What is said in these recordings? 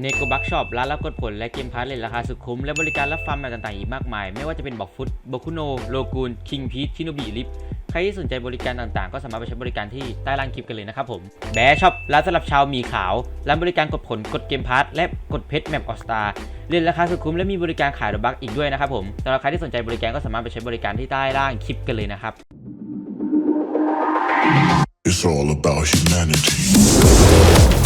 เนโกบักช็อปร้านรับกดผลและเกมพาร์ทเลนราคาสุดคุ้ม และบริการรับฟาร์มแบบต่างๆ อีกมากมาย ไม่ว่าจะเป็นบอกฟุตโบคุโนโลกูนคิงพีทชิโนบิลิฟใครที่สนใจบริการต่างๆ ก็สามารถไปใช้บริการที่ใต้ล่างคลิปกันเลยนะครับผมแบช็อปร้านสำหรับชาวมีขาวร้านบริการกดผลกดเกมพาร์ทและกดเพชรแมปออสตาเล่นราคาสุดคุ้มและมีบริการขายดอกบักอีกด้วยนะครับผมสำหรับใครที่สนใจบริการก็สามารถไปใช้บริการที่ใต้ล่างคลิปกันเลยนะครับ It's all about. Humanity.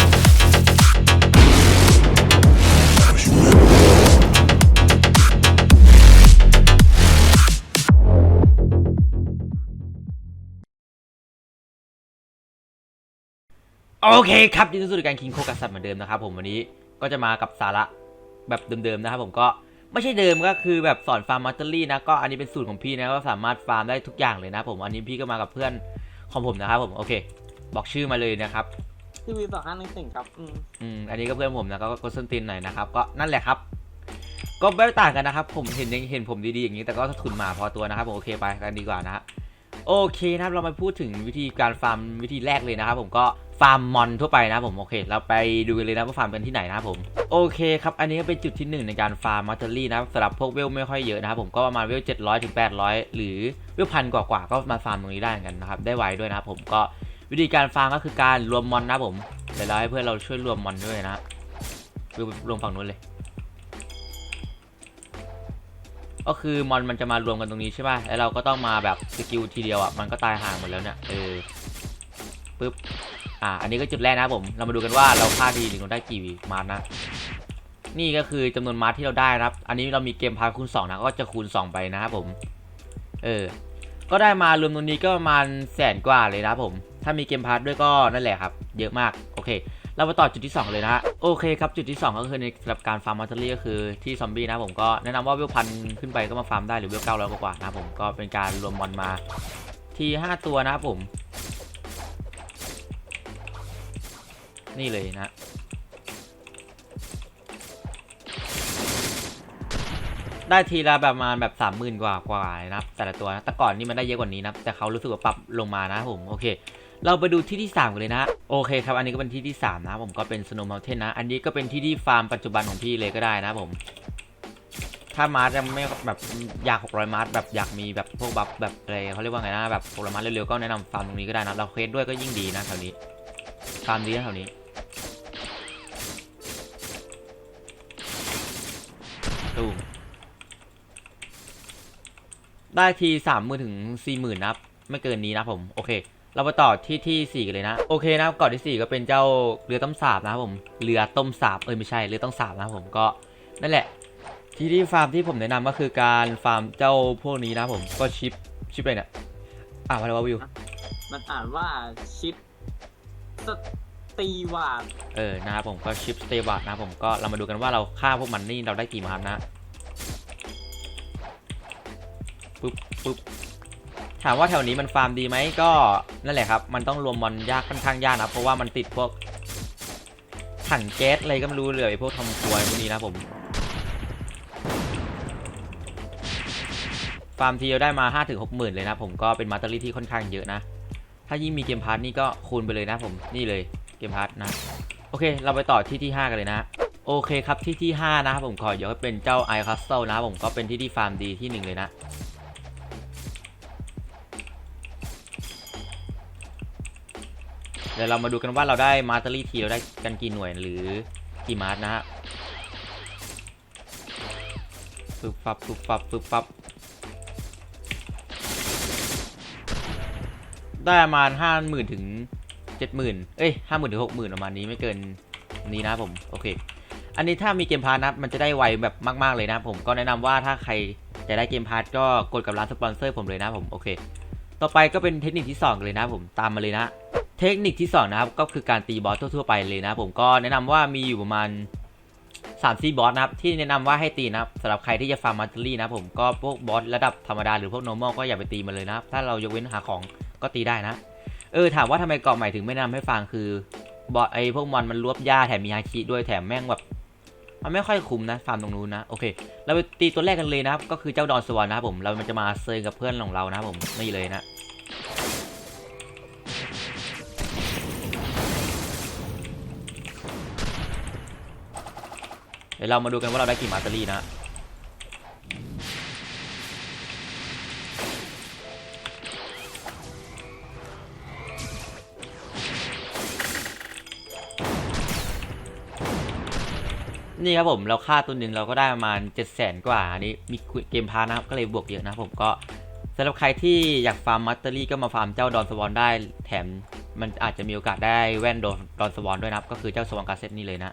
โอเคครับยินดีต้อนรับสู่รายการคิงโคกัสเหมือนเดิมนะครับผมวันนี้ก็จะมากับสาระแบบเดิมๆนะครับผมก็ไม่ใช่เดิมก็คือแบบสอนฟาร์มมัตเตอรี่นะก็อันนี้เป็นสูตรของพี่นะก็สามารถฟาร์มได้ทุกอย่างเลยนะผมอันนี้พี่ก็มากับเพื่อนของผมนะครับผมโอเค บอกชื่อมาเลยนะครับทีวีสองห้าหนึ่งสิ่งครับอืมอืมอันนี้ก็เพื่อนผมนะก็กดส้นตีนหน่อยนะครับก็นั่นแหละครับ ก็ไม่ต่างกันนะครับ ผมเห็นเห็นผมดีๆอย่างนี้ แต่ก็ทุนมาพอตัวนะครับผมโอเคไปกันดีกว่านะฮะโอเคนะครับเรามาพูดถึงวิธีการฟาร์มวิธีแรกเลยนะครับผมก็ ฟาร์มมอนทั่วไปนะผมโอเค เราไปดูเลยนะว่าฟาร์มกันที่ไหนนะผมโอเคครับ อันนี้ก็เป็นจุดที่หนึ่งในการฟาร์มมัตเตอรี่นะสำหรับพวกเวลไม่ค่อยเยอะนะครับผมก็ประมาณเวล700ถึง800 หรือเวลพันกว่าๆก็มาฟาร์มตรงนี้ได้กันนะครับได้ไวด้วยนะผมก็วิธีการฟาร์มก็คือการรวมมอนนะผมเดี๋ยวเราให้เพื่อนเราช่วยรวมมอนด้วยนะดูรวมฝั่งนู้นเลย ก็คือมอนมันจะมารวมกันตรงนี้ใช่ป่ะแล้วเราก็ต้องมาแบบสกิลทีเดียวอะมันก็ตายห่างหมดแล้วเนี่ยเออปึ๊บ อ่า อันนี้ก็จุดแรกนะผม เรามาดูกันว่าเราฆ่าดีหรือเราได้กี่มาร์ทนะ นี่ก็คือจำนวนมาร์ทที่เราได้นะครับ อันนี้เรามีเกมพาร์ทคูณ2นะ ก็จะคูณ 2 ไปนะครับผม เออ ก็ได้มารวมตรงนี้ก็ประมาณแสนกว่าเลยนะผม ถ้ามีเกมพาร์ด้วยก็นั่นแหละครับ เยอะมาก โอเค เรามาต่อจุดที่ 2 เลยนะ โอเคครับ จุดที่ 2 ก็คือในสำหรับการฟาร์มมัตเตอรี่ก็คือที่ซอมบี้นะผม ก็แนะนำว่าเวลพันขึ้นไปก็มาฟาร์มได้หรือเวลเก้าร้อยกว่านะผม ก็เป็นการรวมมอนมาที่5ตัวนะครับผม นี่เลยนะได้ทีละประมาณแบบสามหมื่นกว่ากว่าเลยนะครับแต่ละตัวนะแต่ก่อนนี่มันได้เยอะกว่านี้นะแต่เขารู้สึกว่าปรับลงมานะผมโอเค เราไปดูที่ที่ 3 กันเลยนะโอเคครับ อันนี้ก็เป็นที่ที่ 3 นะ ผมก็เป็น Snow Mountain นะ อันนี้ก็เป็นที่ที่ฟาร์มปัจจุบันของพี่เลยก็ได้นะผม ถ้ามาร์ทจะไม่แบบอยาก600มาร์ทแบบอยากมีแบบพวกบัฟแบบอะไรเขาเรียกว่าไงนะแบบ600มาร์ทเร็วๆก็แนะนำฟาร์มตรงนี้ก็ได้นะเราเควสด้วยก็ยิ่งดีนะแถวนี้ฟาร์มดีนะแถวนี้ ตูมได้ทีสามหมื่นถึงสี่หมื่นนะครับ ไม่เกินนี้นะผม โอเค เราไปต่อที่ที่สี่กันเลยนะ โอเคนะครับก่อนที่สี่ก็เป็นเจ้าเรือต้มสาบนะครับผม เรือต้มสาบ เอ้ยไม่ใช่ เรือต้มสาบนะครับผม ก็นั่นแหละ ที่ที่ฟาร์มที่ผมแนะนำก็คือการฟาร์มเจ้าพวกนี้นะครับผม ก็ชิป ชิปอะไรเนี่ย อ่านมาแล้วว่าวิว มันอ่านว่าชิปส ตีวาดเออนะครับผมก็ชิปสเตบัตนะครับผมก็เรามาดูกันว่าเราฆ่าพวกมันนี่เราได้กี่มาร์นะปึ๊บปึ๊บถามว่าแถวนี้มันฟาร์มดีไหมก็นั่นแหละครับ มันต้องรวมมอนยากค่อนข้างยากนะเพราะว่ามันติดพวกถังแก๊สอะไรก็ไม่รู้เลยพวกทำครัวพวกนี้นะผม ฟาร์มทีเราได้มา5ถึง6หมื่นเลยนะผมก็เป็นมาตเตอรี่ที่ค่อนข้างเยอะนะ ถ้ายิ่งมีเกมพาร์ทนี่ก็คูณไปเลยนะผมนี่เลย เกมพาร์ทนะ โอเค เราไปต่อที่ที่ 5 กันเลยนะโอเคครับที่ที่ 5 นะครับผมขอยกให้เป็นเจ้าไอคัสเซิลนะครับผมก็เป็นที่ที่ฟาร์มดีที่หนึ่งเลยนะเดี๋ยวเรามาดูกันว่าเราได้มาสเตอรี่ทีเราได้กันกี่หน่วยหรือกี่มาร์ทนะฮะปึ๊บฟับปึ๊บฟับปึ๊บฟับได้ประมาณห้าหมื่นถึง เจ็ดหมื่นเอ้ยห้าหมื่นถึงหกหมื่นประมาณนี้ไม่เกินนี้นะผมโอเค อันนี้ถ้ามีเกมพาร์ทนะมันจะได้ไวแบบมาก ๆเลยนะผมก็แนะนำว่าถ้าใครจะได้เกมพาร์ทก็กดกับร้านสปอนเซอร์ผมเลยนะผมโอเค ต่อไปก็เป็นเทคนิคที่ 2 เลยนะผมตามมาเลยนะ เทคนิคที่2นะครับก็คือการตีบอสทั่วๆไปเลยนะผมก็แนะนำว่ามีอยู่ประมาณ3ามสี่บอสนะครับที่แนะนำว่าให้ตีนะครับสำหรับใครที่จะฟาร์มมัตเตอรี่นะผมก็พวกบอสระดับธรรมดาหรือพวก normal ก็อย่าไปตีมันเลยนะครับถ้าเรายกเว้นหาของก็ตีได้นะ เออถามว่าทำไมเกาะใหม่ถึงไม่นะนำให้ฟังคือบอไอพวกมอนมันรวบหญ้าแถมมีฮาคิด้วยแถมแม่งแบบมันไม่ค่อยคุ้มนะฟาร์มตรงนู้นนะโอเค เราไปตีตัวแรกกันเลยนะครับ ก็คือเจ้าดอนสวรรค์นะครับผมเรามันจะมาเซิร์กับเพื่อนของเรานะครับผมนี่เลยนะเดี๋ยวเรามาดูกันว่าเราได้กี่มาสเตอรี่นะ นี่ครับผมเราค่าตัวหนึ่งเราก็ได้ประมาณ 7 0 0แสนกว่าอันนี้มีเกมพาร์ทนะครับก็เลยบวกเยอะนะผมก็สำหรับใครที่อยากฟาร์มมัตเตอรี่ก็มาฟาร์มเจ้าดอนสวอนได้ แถมมันอาจจะมีโอกาสได้แว่นดอนดอนสวอนด้วยนะครับก็คือเจ้าสวอนกาเซตนี่เลยนะ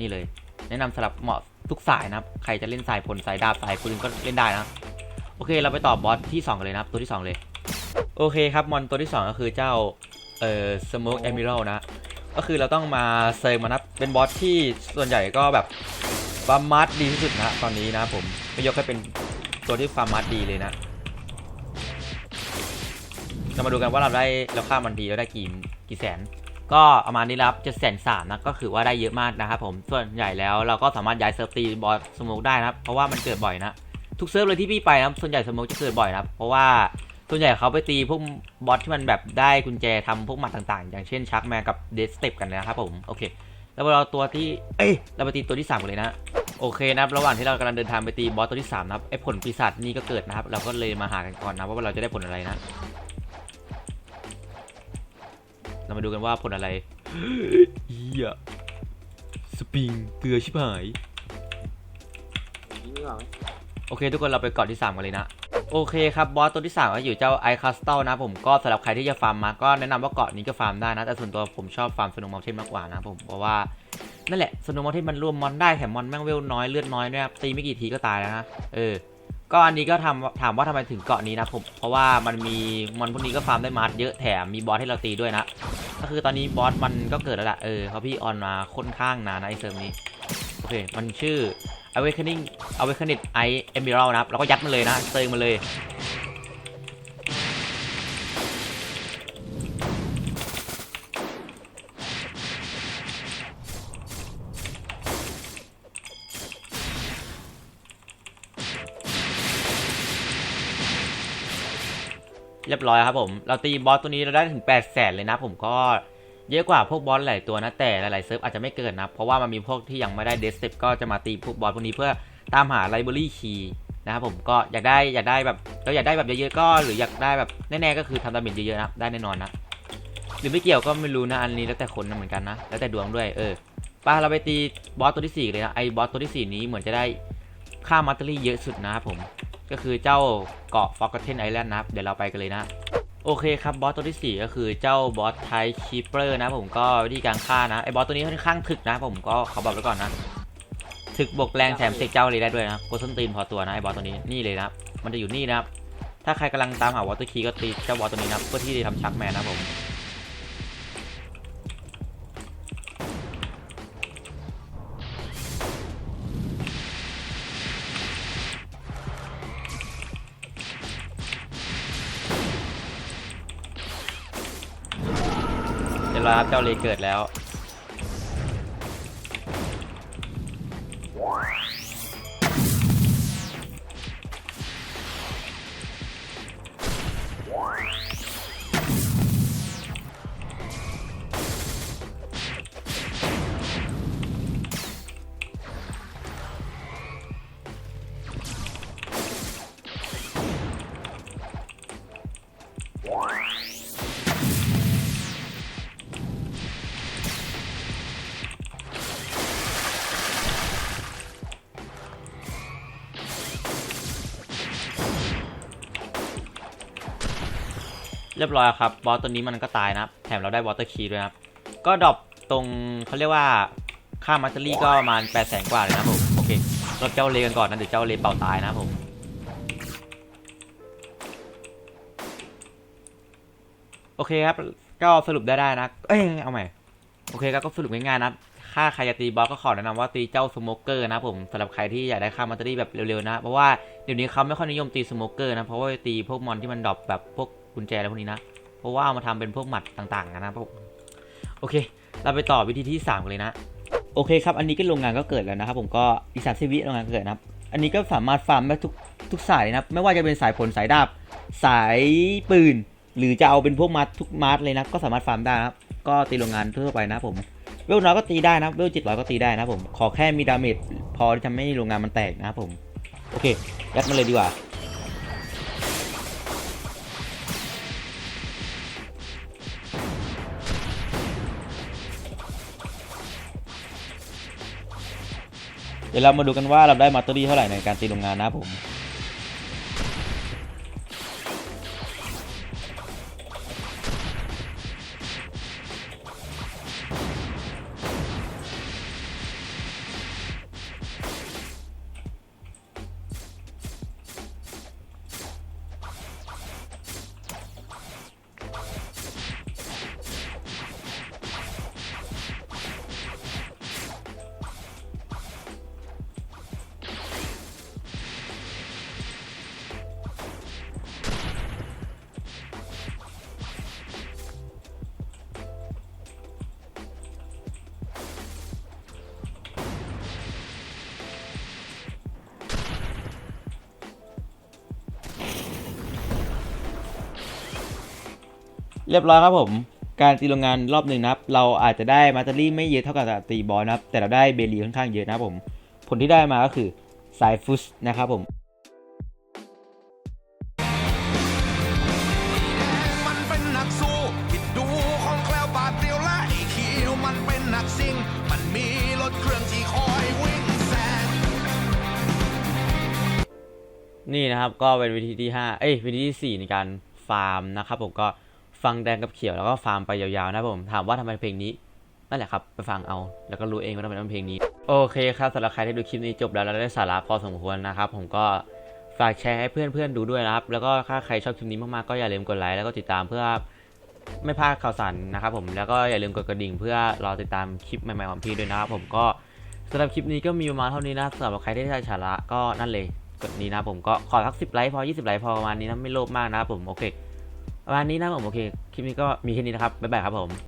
นี่เลย แนะนำสำหรับเหมาะทุกสายนะครับใครจะเล่นสายพลสายดาบสายปืนก็เล่นได้นะโอเคเราไปต่อบอสที่ 2 กันเลยนะครับตัวที่ 2 เลย โอเคครับมอนตัวที่ 2 ก็คือเจ้าเอ่อสโมกเอมิรัลนะ ก็คือเราต้องมาเซิร์ฟมานะเป็นบอสที่ส่วนใหญ่ก็แบบฟาร์มมาร์ทดีที่สุดนะตอนนี้นะผมไม่ยกให้เป็นตัวที่ฟาร์มมาร์ทดีเลยนะเรามาดูกันว่าเราได้เราค่ามันดีเราได้กี่กี่แสน ก็ประมาณนี้แล้วเจ็ดแสนสามนะก็คือว่าได้เยอะมากนะครับผมส่วนใหญ่แล้วเราก็สามารถย้ายเซิร์ฟตีบอสสโมกได้นะเพราะว่ามันเกิดบ่อยนะทุกเซิร์ฟเลยที่พี่ไปนะส่วนใหญ่สโมกจะเกิดบ่อยนะเพราะว่า ส่วนใหญ่เขาไปตีพวกบอสที่มันแบบได้กุญแจทำพวกหมัดต่างๆ อย่างเช่นชักแมนกับเดสเต็ปกันนะครับผม โอเค แล้วเราตัวที่ เอ้ย เราไปตีตัวที่สามกันเลยนะโอเคนะครับระหว่างที่เรากำลังเดินทางไปตีบอสตัวที่สามนะครับไอ้ผลปีศาจนี่ก็เกิดนะครับ เราก็เลยมาหากันก่อนนะว่าเราจะได้ผลอะไรนะ เรามาดูกันว่าผลอะไรเฮียสปริงเกลือชิบหายนี่หรอโอเค ทุกคนเราไปเกาะที่3กันเลยนะ โอเคครับบอสตัวที่3ก็อยู่เจ้าไอคาสตัลนะผมก็สำหรับใครที่จะฟาร์มมาก็แนะนำว่าเกาะนี้ก็ฟาร์มได้นะ แต่ส่วนตัวผมชอบฟาร์มสนว์มอลเทนมากกว่านะผมเพราะว่านั่นแหละสนว์มอลเทนมันรวมมอนได้แถมมอนแม่งเวลน้อยเลือดน้อยด้วยครับตีไม่กี่ทีก็ตายแล้วนะเออก็อันนี้ก็ทำถามว่าทำไมถึงเกาะนี้นะผมเพราะว่ามันมีมอนพวกนี้ก็ฟาร์มได้มาร์ทเยอะแถมมีบอสให้เราตีด้วยนะก็คือตอนนี้บอสมันก็เกิดแล้วละเออเพราะพี่ออนมาค่อนข้างนานนะไอเซิร์ฟนี้โอเคมันชื่อ Awakening Awakening I Emerald นะครับ แล้วก็ยัดมันเลยนะเติมมันเลย เรียบร้อยครับผม เราตีบอสตัวนี้เราได้ถึง 8 0 0แสนเลยนะผมก็เยอะกว่าพวกบอสหลายตัวนะแต่หลายๆเซิร์ฟอาจจะไม่เกินนะ เพราะว่ามันมีพวกที่ยังไม่ได้เดสเ e ปก็จะมาตีพวกบอสพวกนี้เพื่อ ตามหาไลบรารีคีย์นะครับผมก็อยากได้อยากได้แบบเราอยากได้แบบเยอะๆก็หรืออยากได้แบบแน่ๆก็คือทำดาเมจเยอะๆนะได้แน่นอนนะหรือไม่เกี่ยวก็ไม่รู้นะอันนี้แล้วแต่คนนะเหมือนกันนะแล้วแต่ดวงด้วยเออไปเราไปตีบอสตัวที่สี่เลยนะไอ้บอสตัวที่สี่นี้เหมือนจะได้ค่ามัตเตอรี่เยอะสุดนะครับผมก็คือเจ้าเกาะฟอกเทนไอแลนด์นะครับเดี๋ยวเราไปกันเลยนะโอเคครับบอสตัวที่ 4 ก็คือเจ้าบอสไทคีเปอร์นะผมก็วิธีการฆ่านะไอ้บอสตัวนี้ค่อนข้างถึกนะผมก็ขอบอกไว้ก่อนนะ ถึกบวกแรงแถมเสกเจ้าเลยได้ด้วยนะโคส้นตีนพอตัวนะไอ้บอสตัวนี้นี่เลยนะครับมันจะอยู่นี่นะครับถ้าใครกำลังตามหาวอเตอร์คีก็ตีเจ้าบอสตัวนี้นะครับเพื่อที่จะทำชักแมนนะผมเดี๋ยวเราครับเจ้าเลเกิดแล้ว เรียบร้อยครับบอสตัวนี้มันก็ตายนะครับ แถมเราได้วอเตอร์คีด้วยครับ ก็ดรอปตรงเขาเรียกว่าค่ามัตเตอรี่ก็ประมาณ8 0 0แสนกว่าเลยนะผม โอเคเราเจ้าเลกันก่อนนะเดี๋ยวเจ้าเลเป่าตายนะผมโอเคครับ ก็สรุปได้ได้นะ เอ้ย เอาใหม่ โอเคครับก็สรุปง่ายๆนะถ้าใครจะตีบอสก็ขอแนะนำว่าตีเจ้าสโมเกอร์นะผมสำหรับใครที่อยากได้ค่ามัตเตอรี่แบบเร็วๆนะ เพราะว่าเดี๋ยวนี้เขาไม่ค่อยนิยมตีสโมเกอร์นะ เพราะว่าตีพวกมอนที่มันดรอปแบบพวก กุญแจอะไรพวกนี้นะ เพราะว่าเอามาทำเป็นพวกหมัดต่างๆนะพวกโอเค เราไปต่อวิธีที่ 3 กันเลยนะ โอเคครับ อันนี้ก็โรงงานก็เกิดแล้วนะครับผมก็อีสานซีวิโรงงานก็เกิดนะครับ อันนี้ก็สามารถฟาร์มได้ทุกทุกสายนะครับ ไม่ว่าจะเป็นสายผลสายดาบ สายปืน หรือจะเอาเป็นพวกมัดทุกมัดเลยนะ ก็สามารถฟาร์มได้นะครับ ก็ตีโรงงานทั่วไปนะครับผม เวลน้อยก็ตีได้นะ เวลเจ็ดร้อยก็ตีได้นะผม ขอแค่มีดาเมจพอที่ทำให้โรงงานมันแตกนะครับผม โอเค ยัดมาเลยดีกว่า เดี๋ยวเรามาดูกันว่าเราได้มาตเตอรี่เท่าไหร่ในการตีโรงงานนะผม เรียบร้อยครับผม การตีโรงงานรอบหนึ่งนะครับ เราอาจจะได้มาตอรี่ไม่เยอะเท่ากับตีบอลนะครับ แต่เราได้เบลีค่อนข้างเยอะนะครับผม ผลที่ได้มาก็คือสายฟุชนะครับผมมันเป็นนักสู้คิดดูของแคล้วบาดเดียวและไอ้คิวมันเป็นนักซิ่งมันมีรถเครื่องที่คอยวิ่งแซงนี่นะครับก็เป็นวิธีที่ 5 เอ้ยวิธีที่ 4 ในการฟาร์มนะครับผมก็ ฟังแดงกับเขียวแล้วก็ฟาร์มไปยาวๆนะผม ถามว่าทำไมเพลงนี้นั่นแหละครับ ไปฟังเอา แล้วก็รู้เองว่าทำไมต้องเป็นเพลงนี้ โอเคครับสำหรับใครที่ดูคลิปนี้จบแล้วแล้วได้สาระพอสมควรนะครับ ผมก็ฝากแชร์ให้เพื่อนๆดูด้วยนะครับ แล้วก็ถ้าใครชอบคลิปนี้มากๆก็อย่าลืมกดไลค์แล้วก็ติดตามเพื่อไม่พลาดข่าวสารนะครับผมแล้วก็อย่าลืมกดกระดิ่งเพื่อรอติดตามคลิปใหม่ๆของพี่ด้วยนะครับผมก็สำหรับคลิปนี้ก็มีประมาณเท่านี้นะสำหรับใครที่ได้สาระก็นั่นเลยกดนี้นะผมก็ขอสักสิบไลค์พอ 20 ไลค์พอประมาณนี้นะไม่โลภมากนะครับผมโอเค วันนี้นะผมโอเค คลิปนี้ก็มีแค่นี้นะครับ บ๊ายบายครับผม